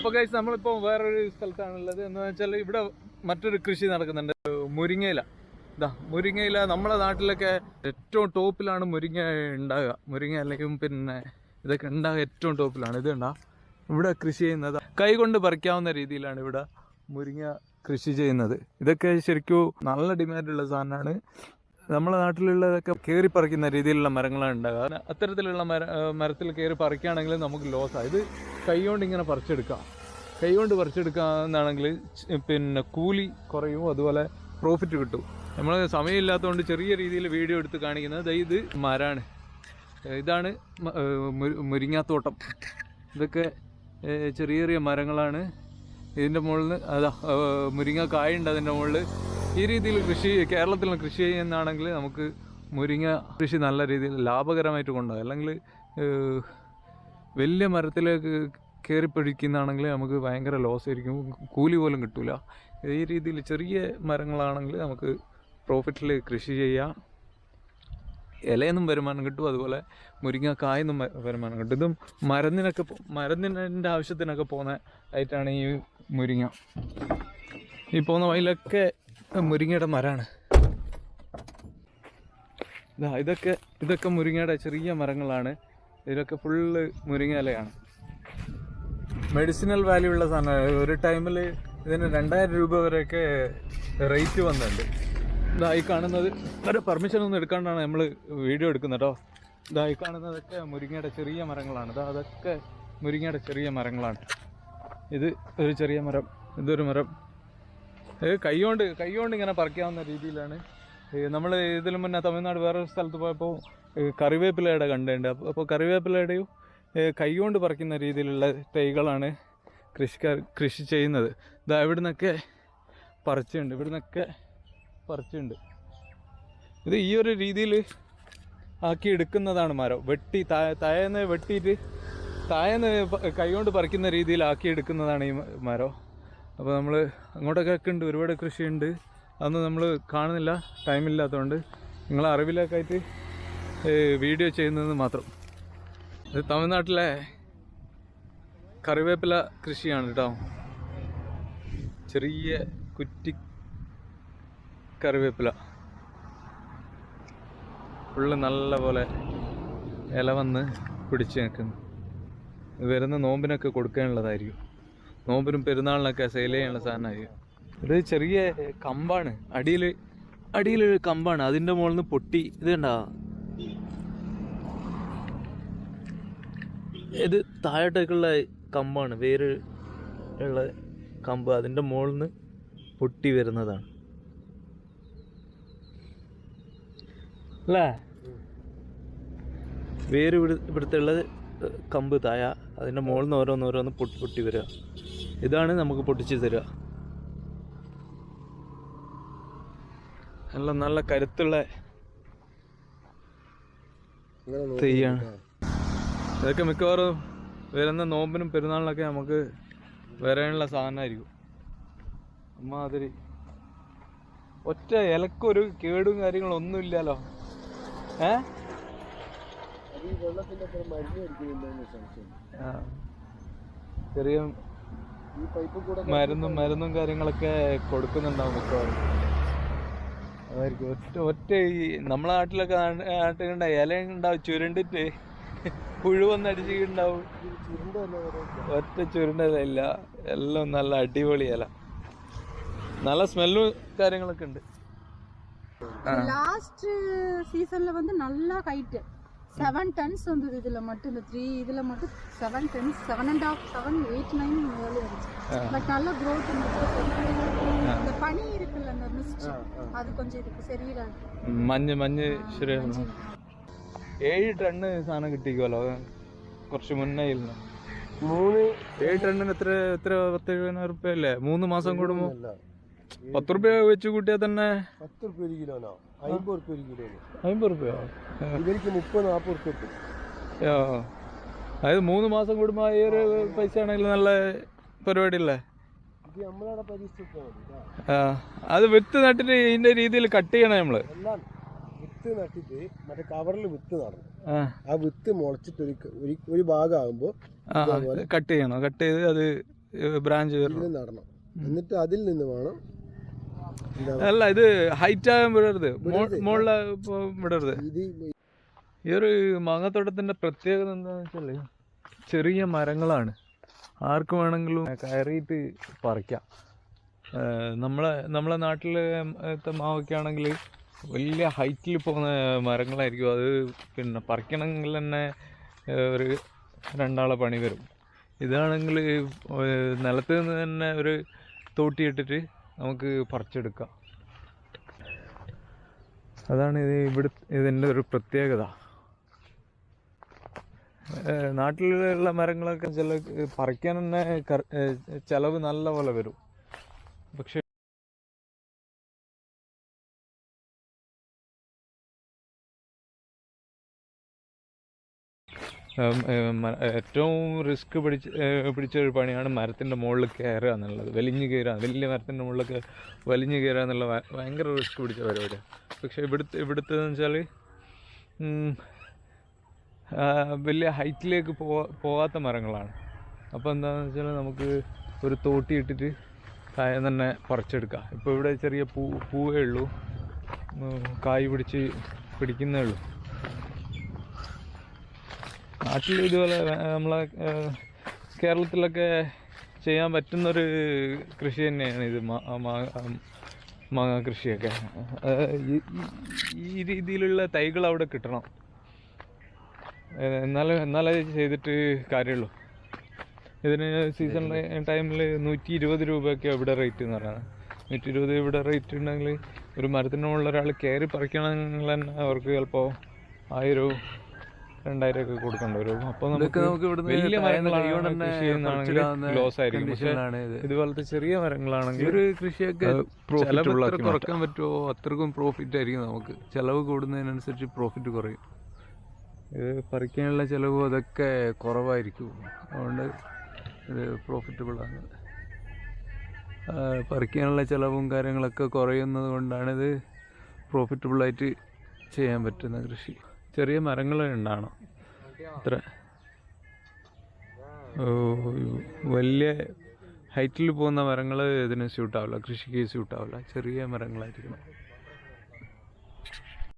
അപ്പോൾ കഴിച്ച് നമ്മളിപ്പോൾ വേറൊരു സ്ഥലത്താണുള്ളത്. എന്ന് വെച്ചാൽ ഇവിടെ മറ്റൊരു കൃഷി നടക്കുന്നുണ്ട്. മുരിങ്ങയില. ഇതാ മുരിങ്ങയില നമ്മളെ നാട്ടിലൊക്കെ ഏറ്റവും ടോപ്പിലാണ് മുരിങ്ങ ഉണ്ടാകുക മുരിങ്ങ അല്ലെങ്കിൽ പിന്നെ ഇതൊക്കെ ഉണ്ടാകുക ഏറ്റവും ടോപ്പിലാണ്. ഇത് ഉണ്ടാ ഇവിടെ കൃഷി ചെയ്യുന്നത് കൈകൊണ്ട് പറിക്കാവുന്ന രീതിയിലാണ് ഇവിടെ മുരിങ്ങ കൃഷി ചെയ്യുന്നത്. ഇതൊക്കെ ശരിക്കും നല്ല ഡിമാൻഡുള്ള സാധനമാണ്. നമ്മളെ നാട്ടിലുള്ളതൊക്കെ കയറി പറിക്കുന്ന രീതിയിലുള്ള മരങ്ങളാണ് ഉണ്ടാകുക അത്തരത്തിലുള്ള മര മരത്തിൽ കയറി പറിക്കുകയാണെങ്കിൽ നമുക്ക് ലോസ് ഇത് കൈ കൊണ്ട് ഇങ്ങനെ പറിച്ചെടുക്കാം കൈകൊണ്ട് പറിച്ചെടുക്കാന്നാണെങ്കിൽ പിന്നെ കൂലി കുറയും അതുപോലെ പ്രോഫിറ്റ് കിട്ടും. നമ്മൾ സമയമില്ലാത്തതുകൊണ്ട് ചെറിയ രീതിയിൽ വീഡിയോ എടുത്ത് കാണിക്കുന്നത് ഇത് മരാണ്. ഇതാണ് മുരിങ്ങാത്തോട്ടം. ഇതൊക്കെ ചെറിയ ചെറിയ മരങ്ങളാണ്. ഇതിന്റെ മുകളിൽ അതാ മുരിങ്ങ കായുണ്ട് അതിന്റെ മുകളിൽ ഈ രീതിയിൽ കൃഷി കേരളത്തിൽ കൃഷി ചെയ്യുന്നതാണെങ്കിൽ നമുക്ക് മുരിങ്ങ കൃഷി നല്ല രീതിയിൽ ലാഭകരമായിട്ട് കൊണ്ടുപോകാം. അല്ലെങ്കിൽ വലിയ മരത്തിലേക്ക് കയറി പിടിക്കുന്നതാണെങ്കിൽ നമുക്ക് ഭയങ്കര ലോസ് ആയിരിക്കും. കൂലി പോലും കിട്ടില്ല ഈ രീതിയിൽ ചെറിയ മരങ്ങളാണെങ്കിൽ നമുക്ക് പ്രോഫിറ്റിൽ കൃഷി ചെയ്യാം. ഇലയെന്നും വരുമാനം കിട്ടും. അതുപോലെ മുരിങ്ങക്കായെന്നും വ- വരുമാനം കിട്ടും. ഇതും മരുന്നിനൊക്കെ മരുന്നിന്റെ ആവശ്യത്തിനൊക്കെ പോകുന്ന ആയിട്ടാണ് ഈ മുരിങ്ങ. ഈ പോകുന്ന വയലൊക്കെ മുരിങ്ങയുടെ മരമാണ് ഇതാ ഇതൊക്കെ ഇതൊക്കെ മുരിങ്ങയുടെ ചെറിയ മരങ്ങളാണ്. ഇതിലൊക്കെ ഫുള്ള് മുരിങ്ങലയാണ് മെഡിസിനൽ വാല്യൂ ഉള്ള സാധനമാണ് ഒരു ടൈമിൽ ഇതിന് രണ്ടായിരം രൂപ വരെയൊക്കെ റേറ്റ് വന്നിട്ടുണ്ട്. ഇതാ ഈ കാണുന്നത് ഒരു പെർമിഷൻ ഒന്നും എടുക്കാണ്ടാണ് നമ്മൾ വീഡിയോ എടുക്കുന്നത് കേട്ടോ ഇതാ ഈ കാണുന്നതൊക്കെ മുരിങ്ങയുടെ ചെറിയ മരങ്ങളാണ്. ഇതാ അതൊക്കെ മുരിങ്ങയുടെ ചെറിയ മരങ്ങളാണ്. ഇത് ഒരു ചെറിയ മരം ഇതൊരു മരം. ഇത് കൈകൊണ്ട് കൈകൊണ്ട് ഇങ്ങനെ പറിക്കാവുന്ന രീതിയിലാണ്. നമ്മൾ ഇതിലും മുന്നേ തമിഴ്നാട് വേറൊരു സ്ഥലത്ത് പോയപ്പോൾ കറിവേപ്പിലയുടെ കണ്ടുണ്ട് അപ്പോൾ കറിവേപ്പിലയുടെയും കൈകൊണ്ട് പറിക്കുന്ന രീതിയിലുള്ള തൈകളാണ് കൃഷിക്കാർ കൃഷി ചെയ്യുന്നത്. ഇതാ ഇവിടെ നിന്നൊക്കെ പറിച്ചുണ്ട് ഇവിടെ നിന്നൊക്കെ പറിച്ചുണ്ട് ഇത് ഈ ഒരു രീതിയിൽ ആക്കി എടുക്കുന്നതാണ് മരം. വെട്ടി താ- താഴേന്ന് വെട്ടിയിട്ട് താഴേന്ന് കൈകൊണ്ട് പറിക്കുന്ന രീതിയിൽ ആക്കി എടുക്കുന്നതാണ് ഈ മരം. അപ്പോൾ നമ്മൾ അങ്ങോട്ടൊക്കെ ഉണ്ട് ഒരുപാട് കൃഷിയുണ്ട്. അതൊന്നും നമ്മൾ കാണുന്നില്ല ടൈമില്ലാത്തതുകൊണ്ട് നിങ്ങളെ അറിവിലൊക്കെ ആയിട്ട് വീഡിയോ ചെയ്യുന്നത് മാത്രം. ഇത് തമിഴ്നാട്ടിലെ കറിവേപ്പില കൃഷിയാണ് കേട്ടോ. ചെറിയ കുറ്റി കറിവേപ്പില. ഫുള്ള് നല്ല പോലെ ഇല വന്ന് പിടിച്ച് നിൽക്കുന്നു വരുന്ന നോമ്പിനൊക്കെ കൊടുക്കാനുള്ളതായിരിക്കും. നോമ്പിനും പെരുന്നാളിനൊക്കെ സെയിൽ ചെയ്യാനുള്ള സാധനമായിരിക്കും. ഇത് ചെറിയ കമ്പാണ്. അടിയിൽ അടിയിലൊരു കമ്പാണ്. അതിന്റെ മുകളിൽ നിന്ന് പൊട്ടി. ഇത് കണ്ടാ? ഇത് താഴോട്ടേക്കുള്ള കമ്പാണ്. വേര് ഉള്ള കമ്പ് അതിന്റെ മുകളിൽ നിന്ന് പൊട്ടി വരുന്നതാണ്. അല്ലേ? വേര് ഇവിടെ ഇവിടുത്തെ ഉള്ളത് കമ്പ് തായ അതിന്റെ മുകളിൽ നിന്ന് ഓരോന്നോരോന്ന് പൊട്ടി പൊട്ടി വരിക. ഇതാണ് നമുക്ക് പൊട്ടിച്ച് തരിക. നല്ല നല്ല കരുത്തുള്ള തെയ്യാണ്. ഇതൊക്കെ മിക്കവാറും വരുന്ന നോമ്പിനും പെരുന്നാളിനൊക്കെ നമുക്ക് വരാനുള്ള സാധനമായിരിക്കും. അമ്മാതിരി. ഒറ്റ ഇലക്കൊരു കേടും കാര്യങ്ങളും ഒന്നും ഇല്ലല്ലോ. ഏ. ചെറിയ മരുന്നും മരുന്നും കാര്യങ്ങളൊക്കെ കൊടുക്കുന്നുണ്ടാവും മിക്കവാറും. അതായിരിക്കും. ഒറ്റ ഒറ്റ ഈ നമ്മളെ നാട്ടിലൊക്കെ നാട്ടിൽ കണ്ട ഇല ഉണ്ടാവും ചുരുണ്ടിട്ട്. പുഴുവന്നടിച്ചിട്ടുണ്ടാവും ചുരുണ്ടല്ല ഒറ്റ ചുരുണ്ടല്ല എല്ലാം നല്ല അടിപൊളി ഇല നല്ല സ്മെല്ലും കാര്യങ്ങളൊക്കെ ഉണ്ട് லாஸ்ட் சீசன்ல வந்து நல்லா ஹைட்டு செவன் டன்ஸ் வந்தது இதுல மட்டும் இந்த த்ரீ இதுல மட்டும் seven tons seven and half seven eight nine மேலே இருந்துச்சு பட் நல்ல க்ரோத் இந்த பனி இருக்குல்ல அந்த மிஸ்ட் அது கொஞ்சம் இதுக்கு சரியிடாது മഞ്ഞ് മഞ്ഞ് ശരിയാണ് ഏഴ് ടണ്ണ് സാധനം കിട്ടിക്കുമല്ലോ കുറച്ച് മുന്നേ ഇരുന്നു. മൂന്ന് ഏഴ് ടണ്ണിന് എത്ര എത്ര പത്ത് റുപ്യ അല്ലേ മൂന്ന് മാസം കൂടുമ്പോ പത്ത് റുപ്യ വെച്ച് കൂട്ടിയാൽ തന്നെ പത്ത് റുപ്യ ഒരു കിലോനോ? അമ്പത് റുപ്യ ഒരു കിലോന്. അമ്പത് റുപ്യ? ഇവർക്ക് മുപ്പത് നാൽപ്പത് റുപ്യ കിട്ടും. അതായത് മൂന്ന് മാസം കൂടുമ്പോ ഈ ഒരു പൈസ ആണെങ്കിൽ നല്ല പരിപാടി അല്ലേ? അത് വിത്ത് നട്ടിട്ട് ഇതിന്റെ രീതിയിൽ കട്ട് ചെയ്യണേ നമ്മൾ. വിത്ത് നട്ടിട്ട് മറ്റേ കവറിൽ വിത്ത് നടന്നു. ആ. വിത്ത് മുളച്ചിട്ട് ഒരു ഒരു ഭാഗമാകുമ്പോൾ കട്ട് ചെയ്യണം? കട്ട് ചെയ്ത് അത് ബ്രാഞ്ച് നടണം. എന്നിട്ട് അതിൽ നിന്ന് വേണം അല്ല ഇത് ഹൈറ്റ് ആകാൻ വിടരുത്. മുകളിൽ വിടരുത്. ഈ ഒരു മാങ്ങത്തോട്ടത്തിന്റെ പ്രത്യേകത എന്താണെന്ന് വെച്ചാൽ ചെറിയ മരങ്ങളാണ്. ആർക്ക് വേണമെങ്കിലും കയറിയിട്ട് പറിക്കാം. നമ്മളെ നമ്മളെ നാട്ടിലെ മാവൊക്കെ ആണെങ്കിൽ വലിയ ഹൈറ്റിൽ പോകുന്ന മരങ്ങളായിരിക്കും. അത് പിന്നെ പറിക്കണമെങ്കിൽ തന്നെ ഒരു രണ്ടാളെ പണി വരും. ഇതാണെങ്കിൽ നിലത്ത് നിന്ന് തന്നെ ഒരു തോട്ടി ഇട്ടിട്ട് നമുക്ക് പറിച്ചെടുക്കാം. അതാണ് ഇത് ഇവിടെ ഇതിന്റെ ഒരു പ്രത്യേകത. നാട്ടിലുള്ള മരങ്ങളൊക്കെ ചില പറിക്കാൻ തന്നെ ചെലവ് നല്ല പോലെ വരും. പക്ഷെ ഏറ്റവും റിസ്ക് പിടിച്ച് പിടിച്ച ഒരു പണിയാണ് മരത്തിന്റെ മുകളിൽ കയറുക എന്നുള്ളത്. വലിഞ്ഞു കയറുക വലിയ മരത്തിന്റെ മുകളിലൊക്കെ വലിഞ്ഞു കയറുക എന്നുള്ള ഭയങ്കര റിസ്ക് പിടിച്ച പരിപാടിയാണ് പക്ഷേ ഇവിടുത്തെ ഇവിടുത്തെ വെച്ചാൽ വലിയ ഹൈറ്റിലേക്ക് പോവാ പോകാത്ത മരങ്ങളാണ്. അപ്പോൾ എന്താണെന്ന് വെച്ചാൽ നമുക്ക് ഒരു തോട്ടി ഇട്ടിട്ട് കായ തന്നെ പറിച്ചെടുക്കാം. ഇപ്പോൾ ഇവിടെ ചെറിയ പൂ പൂവേ ഉള്ളൂ. കായ് പിടിച്ച് പിടിക്കുന്നേ ഉള്ളൂ. നാട്ടിൽ ഇതുപോലെ നമ്മളെ കേരളത്തിലൊക്കെ ചെയ്യാൻ പറ്റുന്നൊരു കൃഷി തന്നെയാണ് ഇത് മാങ്ങ കൃഷിയൊക്കെ. ഈ- രീതിയിലുള്ള തൈകൾ അവിടെ കിട്ടണം. എന്നാലേ എന്നാലേ ചെയ്തിട്ട് കാര്യമുള്ളൂ. ഇതിന് സീസൺ ടൈമിൽ നൂറ്റി ഇരുപത് രൂപയൊക്കെ ഇവിടെ റേറ്റ് എന്ന് പറയുന്നത്. നൂറ്റി ഇരുപത് ഇവിടെ റേറ്റ് ഉണ്ടെങ്കിൽ ഒരു മരത്തിനുള്ള ഒരാൾ കയറി പറിക്കണമെങ്കിൽ തന്നെ അവർക്ക് ചിലപ്പോൾ ആയിരവും രണ്ടായിരം ഒക്കെ കൊടുക്കേണ്ടി വരും. അപ്പോൾ നമുക്ക് വലിയ മരങ്ങളാണ് കൃഷി ലോസ് ആയിരിക്കും. പക്ഷേ ഇതുപോലത്തെ ചെറിയ മരങ്ങളാണെങ്കിൽ ഒരു കൃഷിയൊക്കെ ചെലവ് കുറയ്ക്കാൻ പറ്റുമോ അത്രക്കും പ്രോഫിറ്റ് ആയിരിക്കും നമുക്ക്. ചെലവ് കൂടുന്നതിനനുസരിച്ച് പ്രോഫിറ്റ് കുറയും. ഇത് പറിക്കാനുള്ള ചെലവ് അതൊക്കെ കുറവായിരിക്കും. അതുകൊണ്ട് ഇത് പ്രോഫിറ്റബിൾ ആണ്. ആ, പറിക്കാനുള്ള ചിലവും കാര്യങ്ങളൊക്കെ കുറയുന്നത് കൊണ്ടാണ് ഇത് പ്രോഫിറ്റബിളായിട്ട് ചെയ്യാൻ പറ്റുന്ന കൃഷി. ചെറിയ മരങ്ങൾ ഉണ്ടാണോ അത്ര വലിയ ഹൈറ്റിൽ പോകുന്ന മരങ്ങൾ ഇതിന് സ്യൂട്ടാവില്ല കൃഷിക്ക് സ്യൂട്ടാവില്ല ചെറിയ മരങ്ങളായിരിക്കണം.